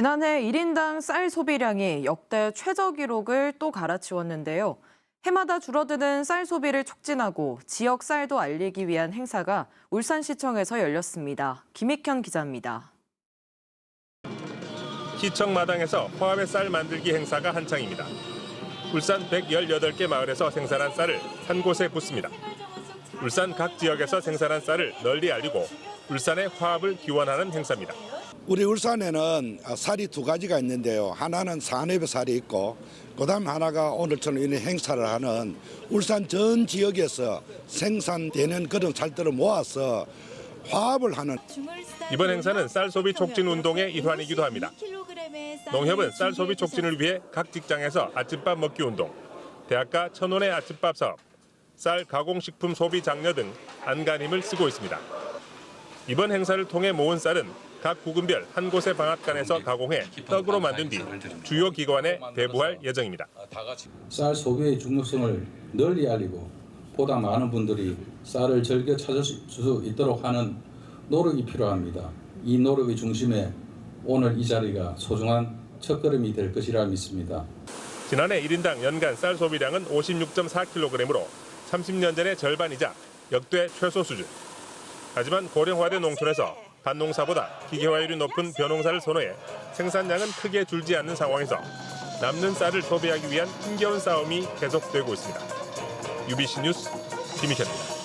지난해 1인당 쌀 소비량이 역대 최저 기록을 또 갈아치웠는데요. 해마다 줄어드는 쌀 소비를 촉진하고 지역 쌀도 알리기 위한 행사가 울산시청에서 열렸습니다. 김익현 기자입니다. 시청 마당에서 화합의 쌀 만들기 행사가 한창입니다. 울산 118개 마을에서 생산한 쌀을 한 곳에 붓습니다. 울산 각 지역에서 생산한 쌀을 널리 알리고 울산의 화합을 기원하는 행사입니다. 우리 울산에는 살이 두 가지가 있는데요. 하나는 산업의 살이 있고, 그다음 하나가 오늘처럼 이런 행사를 하는 울산 전 지역에서 생산되는 그런 살들을 모아서 화합을 하는 이번 행사는 쌀 소비 촉진 운동의 일환이기도 합니다. 농협은 쌀 소비 촉진을 위해 각 직장에서 아침밥 먹기 운동, 대학가 천원의 아침밥 사업, 쌀 가공식품 소비 장려 등 안간힘을 쓰고 있습니다. 이번 행사를 통해 모은 쌀은 각 구군별 한 곳의 방앗간에서 가공해 떡으로 만든 뒤 주요 기관에 배부할 예정입니다. 쌀 소비의 중요성을 널리 알리고 보다 많은 분들이 쌀을 즐겨 찾을 수 있도록 하는 노력이 필요합니다. 이 노력의 중심에 오늘 이 자리가 소중한 첫걸음이 될 것이라 믿습니다. 지난해 1인당 연간 쌀 소비량은 56.4kg으로 30년 전의 절반이자 역대 최소 수준. 하지만 고령화된 농촌에서 밭농사보다 기계화율이 높은 벼농사를 선호해 생산량은 크게 줄지 않는 상황에서 남는 쌀을 소비하기 위한 힘겨운 싸움이 계속되고 있습니다. UBC 뉴스 김희현입니다.